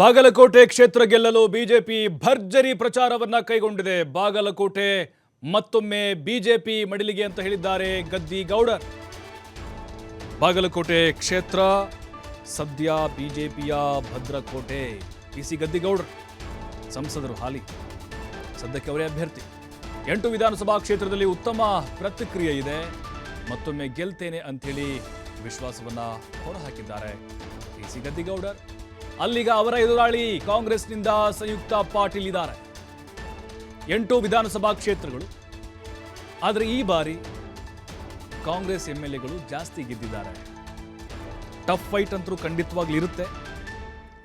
ಬಾಗಲಕೋಟೆ ಕ್ಷೇತ್ರ ಗೆಲ್ಲಲು ಬಿಜೆಪಿ ಭರ್ಜರಿ ಪ್ರಚಾರವನ್ನ ಕೈಗೊಂಡಿದೆ. ಬಾಗಲಕೋಟೆ ಮತ್ತೊಮ್ಮೆ ಬಿಜೆಪಿ ಮಡಿಲಿಗೆ ಅಂತ ಹೇಳಿದ್ದಾರೆ ಗದ್ದಿ ಗೌಡರ್. ಬಾಗಲಕೋಟೆ ಕ್ಷೇತ್ರ ಸದ್ಯ ಬಿಜೆಪಿಯ ಭದ್ರಕೋಟೆ. ಪಿ ಸಿ ಗದ್ದಿಗೌಡರ್ ಸಂಸದರು ಹಾಲಿ. ಸದ್ಯಕ್ಕೆ ಅವರೇ ಅಭ್ಯರ್ಥಿ. ಎಂಟು ವಿಧಾನಸಭಾ ಕ್ಷೇತ್ರದಲ್ಲಿ ಉತ್ತಮ ಪ್ರತಿಕ್ರಿಯೆ ಇದೆ. ಮತ್ತೊಮ್ಮೆ ಗೆಲ್ತೇನೆ ಅಂಥೇಳಿ ವಿಶ್ವಾಸವನ್ನ ಹೊರಹಾಕಿದ್ದಾರೆ ಪಿ ಸಿ ಗದ್ದಿಗೌಡರ್ ಅಲ್ಲಿಗ ಅವರ ಎದುರಾಳಿ ಕಾಂಗ್ರೆಸ್ನಿಂದ ಸಂಯುಕ್ತ ಪಾಟೀಲ್ ಇದ್ದಾರೆ. ಎಂಟು ವಿಧಾನಸಭಾ ಕ್ಷೇತ್ರಗಳು. ಆದರೆ ಈ ಬಾರಿ ಕಾಂಗ್ರೆಸ್ ಎಂ ಎಲ್ ಎಗಳು ಜಾಸ್ತಿ ಗೆದ್ದಿದ್ದಾರೆ. ಟಫ್ ಫೈಟ್ ಅಂತೂ ಖಂಡಿತವಾಗ್ಲೂ ಇರುತ್ತೆ.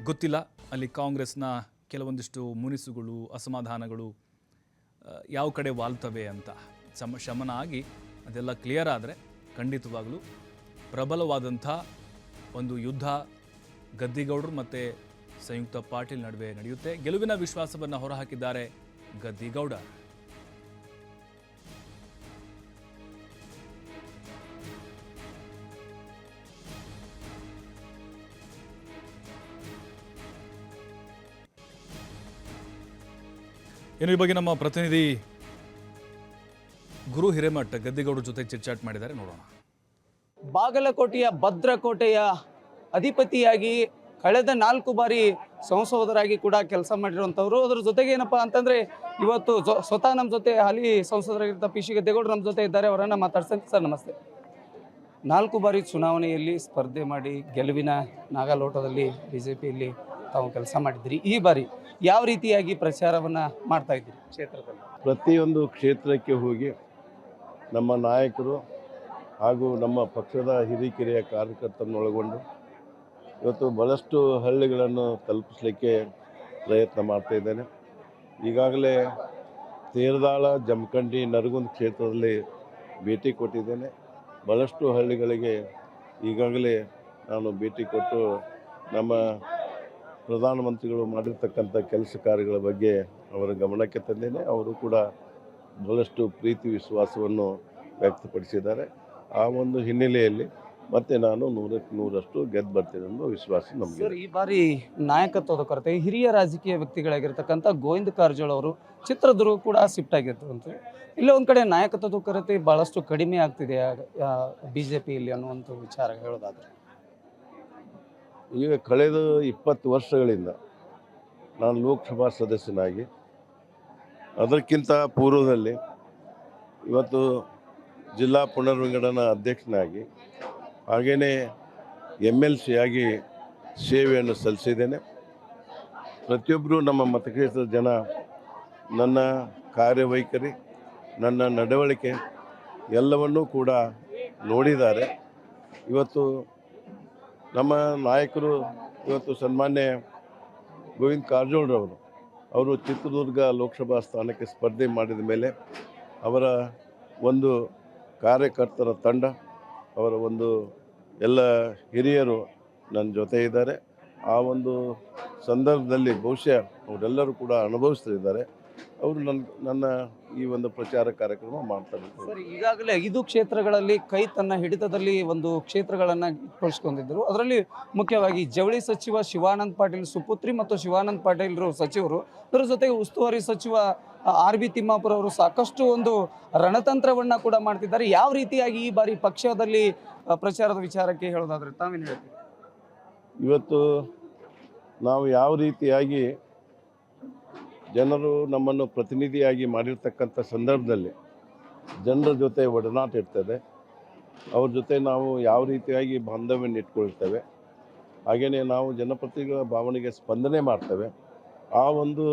ಗೊತ್ತಿಲ್ಲ ಅಲ್ಲಿ ಕಾಂಗ್ರೆಸ್ನ ಕೆಲವೊಂದಿಷ್ಟು ಮುನಿಸುಗಳು, ಅಸಮಾಧಾನಗಳು ಯಾವ ಕಡೆ ವಾಲ್ತವೆ ಅಂತ. ಸಮ, ಶಮನ ಆಗಿ ಅದೆಲ್ಲ ಕ್ಲಿಯರ್ ಆದರೆ ಖಂಡಿತವಾಗಲೂ ಪ್ರಬಲವಾದಂಥ ಒಂದು ಯುದ್ಧ ಗದ್ದಿಗೌಡರು ಮತ್ತು ಸಂಯುಕ್ತ ಪಾಟೀಲ್ ನಡುವೆ ನಡೆಯುತ್ತೆ. ಗೆಲುವಿನ ವಿಶ್ವಾಸವನ್ನು ಹೊರಹಾಕಿದ್ದಾರೆ ಗದ್ದಿಗೌಡ. ಇನ್ನು ಈ ಬಗ್ಗೆ ನಮ್ಮ ಪ್ರತಿನಿಧಿ ಗುರು ಹಿರೇಮಠ ಗದ್ದಿಗೌಡರ ಜೊತೆ ಚಿಟ್ಚಾಟ್ ಮಾಡಿದ್ದಾರೆ. ನೋಡೋಣ. ಬಾಗಲಕೋಟೆಯ ಭದ್ರಕೋಟೆಯ ಅಧಿಪತಿಯಾಗಿ ಕಳೆದ ನಾಲ್ಕು ಬಾರಿ ಸಂಸದರಾಗಿ ಕೂಡ ಕೆಲಸ ಮಾಡಿರುವಂಥವ್ರು. ಅದ್ರ ಜೊತೆಗೆ ಏನಪ್ಪ ಅಂತಂದ್ರೆ ಇವತ್ತು ಸ್ವತಃ ನಮ್ಮ ಜೊತೆ ಹಾಲಿ ಸಂಸದರಾಗಿರ್ತ ಪಿ ಸಿ ಗದ್ದೆಗೌಡರು ನಮ್ಮ ಜೊತೆ ಇದ್ದಾರೆ, ಅವರನ್ನ ಮಾತಾಡ್ಸಂತ ಸರ್, ನಮಸ್ತೆ. ನಾಲ್ಕು ಬಾರಿ ಚುನಾವಣೆಯಲ್ಲಿ ಸ್ಪರ್ಧೆ ಮಾಡಿ ಗೆಲುವಿನ ನಾಗಾಲೋಟದಲ್ಲಿ ಬಿ ಜೆ ಪಿಯಲ್ಲಿ ತಾವು ಕೆಲಸ ಮಾಡಿದ್ರಿ. ಈ ಬಾರಿ ಯಾವ ರೀತಿಯಾಗಿ ಪ್ರಚಾರವನ್ನ ಮಾಡ್ತಾ ಇದ್ದೀರಿ ಕ್ಷೇತ್ರದಲ್ಲಿ? ಪ್ರತಿಯೊಂದು ಕ್ಷೇತ್ರಕ್ಕೆ ಹೋಗಿ ನಮ್ಮ ನಾಯಕರು ಹಾಗೂ ನಮ್ಮ ಪಕ್ಷದ ಹಿರಿಕಿರಿಯ ಕಾರ್ಯಕರ್ತರನ್ನೊಳಗೊಂಡು ಇವತ್ತು ಭಾಳಷ್ಟು ಹಳ್ಳಿಗಳನ್ನು ತಲುಪಿಸ್ಲಿಕ್ಕೆ ಪ್ರಯತ್ನ ಮಾಡ್ತಾ ಇದ್ದೇನೆ. ಈಗಾಗಲೇ ತೀರ್ದಾಳ, ಜಮಖಂಡಿ, ನರಗುಂದ ಕ್ಷೇತ್ರದಲ್ಲಿ ಭೇಟಿ ಕೊಟ್ಟಿದ್ದೇನೆ. ಭಾಳಷ್ಟು ಹಳ್ಳಿಗಳಿಗೆ ಈಗಾಗಲೇ ನಾನು ಭೇಟಿ ಕೊಟ್ಟು ನಮ್ಮ ಪ್ರಧಾನಮಂತ್ರಿಗಳು ಮಾಡಿರ್ತಕ್ಕಂಥ ಕೆಲಸ ಕಾರ್ಯಗಳ ಬಗ್ಗೆ ಅವರ ಗಮನಕ್ಕೆ ತಂದೇನೆ. ಅವರು ಕೂಡ ಬಹಳಷ್ಟು ಪ್ರೀತಿ ವಿಶ್ವಾಸವನ್ನು ವ್ಯಕ್ತಪಡಿಸಿದ್ದಾರೆ. ಆ ಒಂದು ಹಿನ್ನೆಲೆಯಲ್ಲಿ ಮತ್ತೆ ನಾನು ನೂರಕ್ಕೆ ನೂರಷ್ಟು ಗೆದ್ದು ಬರ್ತೀನಿ ಅನ್ನೋ ವಿಶ್ವಾಸ ನಮಗೆ ಸರ್ ಈ ಬಾರಿ ನಾಯಕತ್ವದ ಕೊರತೆ ಹಿರಿಯ ರಾಜಕೀಯ ವ್ಯಕ್ತಿಗಳಾಗಿರ್ತಕ್ಕಂಥ ಗೋವಿಂದ ಕಾರಜೋಳ ಅವರು ಚಿತ್ರದುರ್ಗ ಕೂಡ ಶಿಫ್ಟ್ ಆಗಿರ್ತದಂತೆ ಇಲ್ಲ ಒಂದ್ ಕಡೆ ನಾಯಕತ್ವದ ಕೊರತೆ ಬಹಳಷ್ಟು ಕಡಿಮೆ ಆಗ್ತಿದೆ ಬಿ ಜೆ ಪಿಯಲ್ಲಿ ಅನ್ನುವಂಥ ವಿಚಾರ ಹೇಳೋದಾದ್ರೆ. ಈಗ ಕಳೆದ ಇಪ್ಪತ್ತು ವರ್ಷಗಳಿಂದ ನಾನು ಲೋಕಸಭಾ ಸದಸ್ಯನಾಗಿ ಅದಕ್ಕಿಂತ ಪೂರ್ವದಲ್ಲಿ ಇವತ್ತು ಜಿಲ್ಲಾ ಪುನರ್ವಿಂಗಡನಾ ಅಧ್ಯಕ್ಷನಾಗಿ ಹಾಗೆಯೇ ಎಂ ಎಲ್ ಸಿ ಆಗಿ ಸೇವೆಯನ್ನು ಸಲ್ಲಿಸಿದ್ದೇನೆ. ಪ್ರತಿಯೊಬ್ಬರು ನಮ್ಮ ಮತಕ್ಷೇತ್ರದ ಜನ, ನನ್ನ ಕಾರ್ಯವೈಖರಿ, ನನ್ನ ನಡವಳಿಕೆ ಎಲ್ಲವನ್ನೂ ಕೂಡ ನೋಡಿದ್ದಾರೆ. ಇವತ್ತು ನಮ್ಮ ನಾಯಕರು ಇವತ್ತು ಸನ್ಮಾನ್ಯ ಗೋವಿಂದ ಕಾರಜೋಳರವರು ಅವರು ಚಿತ್ರದುರ್ಗ ಲೋಕಸಭಾ ಸ್ಥಾನಕ್ಕೆ ಸ್ಪರ್ಧೆ ಮಾಡಿದ ಮೇಲೆ ಅವರ ಒಂದು ಕಾರ್ಯಕರ್ತರ ತಂಡ ಅವರ ಒಂದು ಎಲ್ಲ ಹಿರಿಯರು ನನ್ನ ಜೊತೆ ಇದ್ದಾರೆ. ಆ ಒಂದು ಸಂದರ್ಭದಲ್ಲಿ ಬಹುಶಃ ಅವರೆಲ್ಲರೂ ಕೂಡ ಅನುಭವಿಸ್ತಿದ್ದಾರೆ. ಅವರು ನನ್ನ ನನ್ನ ಈ ಒಂದು ಪ್ರಚಾರ ಕಾರ್ಯಕ್ರಮ ಮಾಡ್ತಾರೆ ಸರ್, ಈಗಾಗಲೇ ಐದು ಕ್ಷೇತ್ರಗಳಲ್ಲಿ ಕೈ ತನ್ನ ಹಿಡಿತದಲ್ಲಿ ಒಂದು ಕ್ಷೇತ್ರಗಳನ್ನು ಇಟ್ಕೊಳ್ಸ್ಕೊಂಡಿದ್ದರು ಅದರಲ್ಲಿ ಮುಖ್ಯವಾಗಿ ಜವಳಿ ಸಚಿವ ಶಿವಾನಂದ್ ಪಾಟೀಲ್, ಸುಪುತ್ರಿ ಮತ್ತು ಶಿವಾನಂದ್ ಪಾಟೀಲ್ರು ಸಚಿವರು, ಅದರ ಜೊತೆಗೆ ಉಸ್ತುವಾರಿ ಸಚಿವ ಆರ್ ಬಿ ತಿಮ್ಮಾಪುರ ಅವರು ಸಾಕಷ್ಟು ಒಂದು ರಣತಂತ್ರವನ್ನ ಕೂಡ ಮಾಡ್ತಿದ್ದಾರೆ. ಯಾವ ರೀತಿಯಾಗಿ ಈ ಬಾರಿ ಪಕ್ಷದಲ್ಲಿ ಪ್ರಚಾರದ ವಿಚಾರಕ್ಕೆ ಹೇಳೋದಾದ್ರೆ ತಾವೇನು ಹೇಳ್ತೀವಿ ಇವತ್ತು ನಾವು ಯಾವ ರೀತಿಯಾಗಿ ಜನರು ನಮ್ಮನ್ನು ಪ್ರತಿನಿಧಿಯಾಗಿ ಮಾಡಿರ್ತಕ್ಕಂಥ ಸಂದರ್ಭದಲ್ಲಿ ಜನರ ಜೊತೆ ಒಡನಾಟ ಇರ್ತದೆ. ಅವ್ರ ಜೊತೆ ನಾವು ಯಾವ ರೀತಿಯಾಗಿ ಬಾಂಧವ್ಯವನ್ನು ಇಟ್ಕೊಳ್ತೇವೆ. ಹಾಗೆಯೇ ನಾವು ಜನಪ್ರತಿನಿಧಿಗಳ ಭಾವನೆಗೆ ಸ್ಪಂದನೆ ಮಾಡ್ತೇವೆ. ಆ ಒಂದು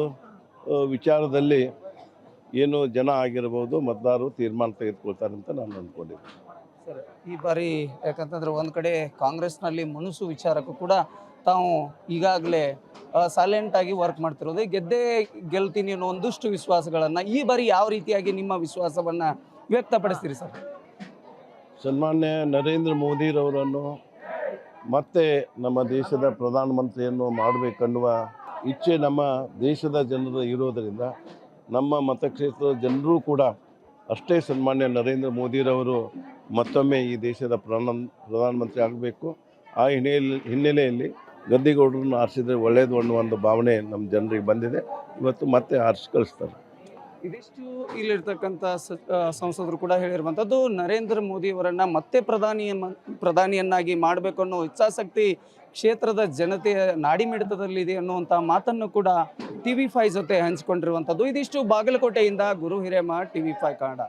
ವಿಚಾರದಲ್ಲಿ ಏನು ಜನ ಆಗಿರ್ಬೋದು ಮತದಾರರು ತೀರ್ಮಾನ ತೆಗೆದುಕೊಳ್ತಾರೆ ಅಂತ ನಾನು ಅಂದ್ಕೊಂಡಿದ್ದೆ. ಸರ್ ಈ ಬಾರಿ ಯಾಕಂತಂದ್ರೆ ಒಂದು ಕಡೆ ಕಾಂಗ್ರೆಸ್ನಲ್ಲಿ ಮನಸ್ಸು ವಿಚಾರಕ್ಕೂ ಕೂಡ ತಾವು ಈಗಾಗಲೇ ಸೈಲೆಂಟ್ ಆಗಿ ವರ್ಕ್ ಮಾಡ್ತಿರೋದು. ಗೆದ್ದೇ ಗೆಲ್ತೀನಿ ಅನ್ನೋ ಒಂದಷ್ಟು ವಿಶ್ವಾಸಗಳನ್ನ ಈ ಬಾರಿ ಯಾವ ರೀತಿಯಾಗಿ ನಿಮ್ಮ ವಿಶ್ವಾಸವನ್ನ ವ್ಯಕ್ತಪಡಿಸ್ತೀರಿ ಸರ್? ಸನ್ಮಾನ್ಯ ನರೇಂದ್ರ ಮೋದಿರವರನ್ನು ಮತ್ತೆ ನಮ್ಮ ದೇಶದ ಪ್ರಧಾನಮಂತ್ರಿಯನ್ನು ಮಾಡಬೇಕನ್ನುವ ಇಚ್ಛೆ ನಮ್ಮ ದೇಶದ ಜನರ ಇರೋದರಿಂದ ನಮ್ಮ ಮತಕ್ಷೇತ್ರದ ಜನರೂ ಕೂಡ ಅಷ್ಟೇ ಸನ್ಮಾನ್ಯ ನರೇಂದ್ರ ಮೋದಿರವರು ಮತ್ತೊಮ್ಮೆ ಈ ದೇಶದ ಪ್ರಧಾನ ಪ್ರಧಾನಮಂತ್ರಿ ಆಗಬೇಕು. ಆ ಹಿನ್ನೆಲೆ, ಹಿನ್ನೆಲೆಯಲ್ಲಿ ಗದ್ದಿಗೌಡರನ್ನು ಆರಿಸಿದ್ರೆ ಒಳ್ಳೆಯದು ಅನ್ನೋ ಒಂದು ಭಾವನೆ ನಮ್ಮ ಜನರಿಗೆ ಬಂದಿದೆ. ಇವತ್ತು ಮತ್ತೆ ಆರಿಸಿ ಕಳಿಸ್ತಾರೆ. ಇದಿಷ್ಟು ಇಲ್ಲಿರ್ತಕ್ಕಂಥ ಸಂಸದರು ಕೂಡ ಹೇಳಿರುವಂಥದ್ದು ನರೇಂದ್ರ ಮೋದಿಯವರನ್ನು ಮತ್ತೆ ಪ್ರಧಾನಿ ಪ್ರಧಾನಿಯನ್ನಾಗಿ ಮಾಡಬೇಕು ಅನ್ನೋ ಇಚ್ಛಾಸಕ್ತಿ ಕ್ಷೇತ್ರದ ಜನತೆಯ ನಾಡಿ ಮಿಡಿತದಲ್ಲಿದೆ ಅನ್ನುವಂಥ ಮಾತನ್ನು ಕೂಡ ಟಿ ವಿ ಫೈ ಜೊತೆ ಹಂಚಿಕೊಂಡಿರುವಂಥದ್ದು ಇದಿಷ್ಟು ಬಾಗಲಕೋಟೆಯಿಂದ Guru Hiremath T V five Kannada.